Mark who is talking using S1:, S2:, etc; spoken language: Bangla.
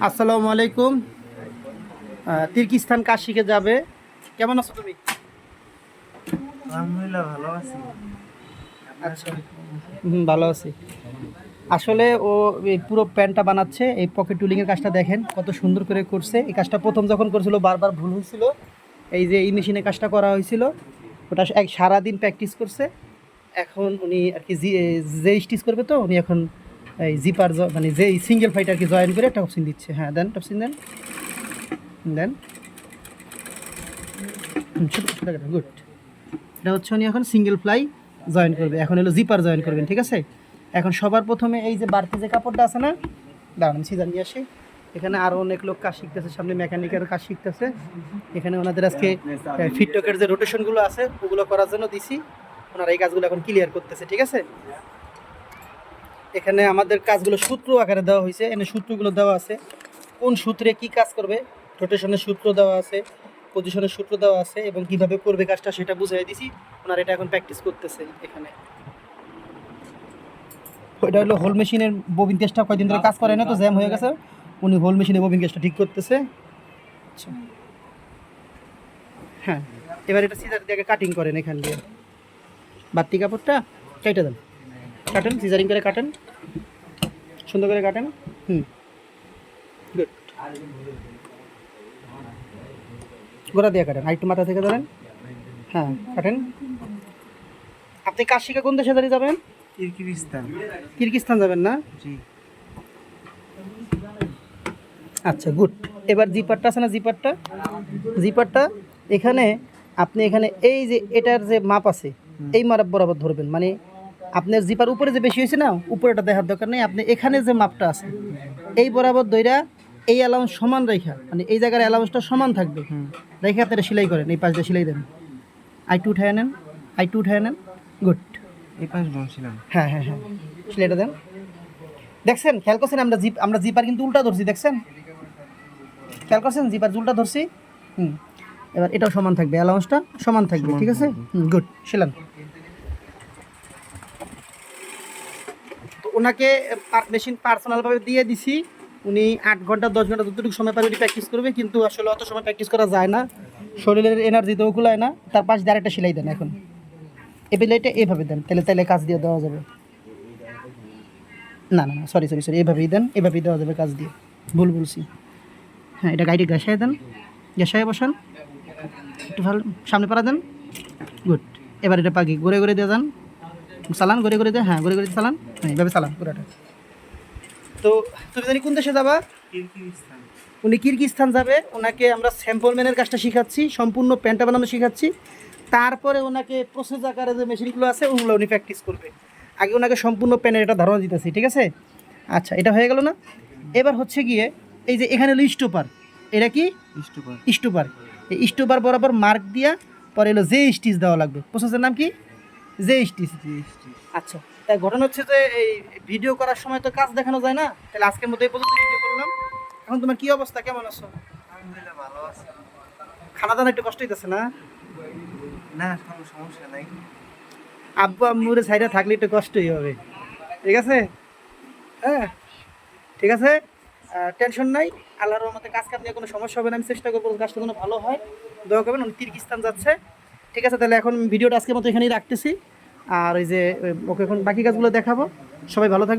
S1: আসসালামু আলাইকুম। তির্কিস্তান কাশিকে যাবে। কেমন আছো তুমি?
S2: আলহামদুলিল্লাহ ভালো আছি।
S1: আচ্ছা। হুম ভালো আছি। আসলে ও এই পুরো প্যান্টটা বানাচ্ছে এই পকেট টুলিংয়ের কাজটা দেখেন কত সুন্দর করে করছে। এই কাজটা প্রথম যখন করছিল বারবার ভুল হয়েছিল। এই যে এই মেশিনে কাজটা করা হয়েছিল ওটা এক সারাদিন প্র্যাকটিস করছে। এখন উনি আর কি জি- যে স্টিচ করবে তো উনি এখন এই জিপার মানে যে সিঙ্গেল ফাইটারকে জয়েন করে টপসিন দিচ্ছে। হ্যাঁ দেন টপসিন দেন। দেন। গুড এটা হচ্ছে উনি এখন সিঙ্গেল ফ্লাই জয়েন করবে। এখন হলো জিপার জয়েন করবেন, ঠিক আছে? এখন সবার প্রথমে এই যে বাড়তি যে কাপড়টা আছে না, দাঁড়ান সিজার নিয়ে আসি। এখানে আরও অনেক লোক কাজ শিখতেছে, সামনে মেকানিকের কাজ শিখতেছে। এখানে ওনাদের আজকে ফিটটকের যে রোটেশনগুলো আছে, ওগুলো করার জন্য দিছি। ওনারা এই কাজগুলো এখন ক্লিয়ার করতেছে, ঠিক আছে? এখানে আমাদের কাজগুলো সূত্র আকারে দেওয়া হয়েছে। এখানে সূত্রগুলো দেওয়া আছে। কোন সূত্রে কি কাজ করবে? রোটেশনের সূত্র দেওয়া আছে পজিশনের সূত্র দেওয়া আছে এবং কীভাবে করবে কাজটা সেটা বুঝিয়ে দিছি। ওনারা এটা এখন প্র্যাকটিস করতেছে এখানে। ওইটা হলো হোল মেশিনের ববিন কেসটা কয়দিন ধরে কাজ করে না তো জ্যাম হয়ে গেছে। উনি হোল মেশিনের ববিন কেসটা ঠিক করতেছে। আচ্ছা। হ্যাঁ এবার এটা সিজার দিয়ে কাটিং করেন এখান দিয়ে। বাড়তি কাপড়টা কেটে দেন। কাটেন সিজারিং করে কাটেন। সুন্দর করে কাটেন। হুম। গুড গোড়া দিয়ে কাটেন। আর একটু মাথা থেকে ধরেন। হ্যাঁ কাটেন। আপনি কাশিকা কোন দেশে দাঁড়িয়ে যাবেন?
S2: কিরগিজস্তান।
S1: কিরগিস্তান যাবেন না?
S2: জি।
S1: আচ্ছা গুড। এবার জিপারটা আছে না জিপারটা? জিপারটা এখানে আপনি এখানে এই যে এটার যে মাপ আছে এই মাপ বরাবর ধরবেন। মানে আপনার জিপার উপরে যে বেশি হয়েছে না উপরেটা দেখার দরকার নেই। আপনি এখানে যে মাপটা আছে এই বরাবর দইরা এই অ্যালাউন্স সমান রেখা মানে এই জায়গার অ্যালাউন্সটা সমান থাকবে। রেখে আপনারা সেলাই করেন এই পাশটা সেলাই দেন। আই টু উঠায় নেন আই টু উঠায় নেন গুড
S2: এই পাশ
S1: হ্যাঁ হ্যাঁ হ্যাঁ সেলাইটা দেন। দেখছেন খেয়াল করছেন আমরা জিপ আমরা জিপার কিন্তু উল্টা ধরছি দেখছেন? খেয়াল করছেন জিপার উল্টা ধরছি? হুম। এবার এটাও সমান থাকবে অ্যালাউন্সটা সমান থাকবে ঠিক আছে? হুম গুড সেলান। ওনাকে মেশিন পার্সোনালভাবে দিয়ে দিছি। উনি আট ঘণ্টা, দশ ঘণ্টা যতটুকু সময় পারে উনি প্র্যাকটিস করবে, কিন্তু আসলে অত সময় প্র্যাকটিস করা যায় না। শরীরের এনার্জি তো কুলায় না, তার পাশ দিয়ে আরেকটা সেলাই দেন এখন। বেলাইটা এইভাবে দেন, তাহলে তাহলে কাজ দিয়ে দেওয়া যাবে। না না না সরি সরি সরি এভাবেই দেন, এভাবেই দেওয়া যাবে কাজ দিয়ে। ভুল বলছি। হ্যাঁ এটা গাড়ি ঘাসায় দেন ঘাসায় বসান। একটু ভালো সামনে পারা দেন। গুড এবার এটা পাখি ঘুরে ঘুরে দিয়ে যান। চালান ঘুরে ঘুরে দিয়ে হ্যাঁ ঘুরে ঘুরে চালান। এইভাবে চালান পুরাটা। তো তুমি জানি কোন দেশে যাবা? উনি কিরগিস্তান যাবে ওনাকে আমরা স্যাম্পল ম্যানের কাজটা শেখাচ্ছি সম্পূর্ণ প্যান্টটা বানানো শেখাচ্ছি। তারপরে ওনাকে প্রসেস আকারে যে মেশিনগুলো আছে ওগুলো উনি প্র্যাকটিস করবে। আগে ওনাকে সম্পূর্ণ প্যানের এটা ধারণা দিতেছি ঠিক আছে? আচ্ছা এটা হয়ে গেল না? এবার হচ্ছে গিয়ে এই যে এখানে হলো স্টোপার এটা কি?
S2: ইষ্টপার
S1: স্টোপার এই স্টোপার বরাবর মার্ক দিয়া পরে হলো যে স্টিচ দেওয়া লাগবে। প্রসেসের নাম কি? যে স্টিচ আচ্ছা। ঘটনা হচ্ছে যে এই ভিডিও করার সময় তো কাজ দেখানো যায় না। তাহলে আজকের মধ্যে এই পর্যন্ত ভিডিও করলাম। এখন তোমার কি অবস্থা? কেমন আছো?
S2: আলহামদুলিল্লাহ ভালো আছি।
S1: খানা দানা একটু কষ্ট হইতেছে না?
S2: না কোনো সমস্যা নাই।
S1: আব্বু আম্মুরে সাইডে থাকলে একটু কষ্টই হবে। ঠিক আছে? হ্যাঁ? ঠিক আছে? টেনশন নাই। আল্লাহর রহমতে কাজ কাজ নিয়ে কোনো সমস্যা হবে না। আমি চেষ্টা করব কাজটা যেন ভালো হয়। দয়া করবেন উনি তির্কিস্তান যাচ্ছে। ঠিক আছে তাহলে এখন ভিডিওটা আজকের মতো এখানেই রাখতেছি। আর ওই যে ওকে এখন বাকি কাজগুলো দেখাবো। সবাই ভালো থাকবে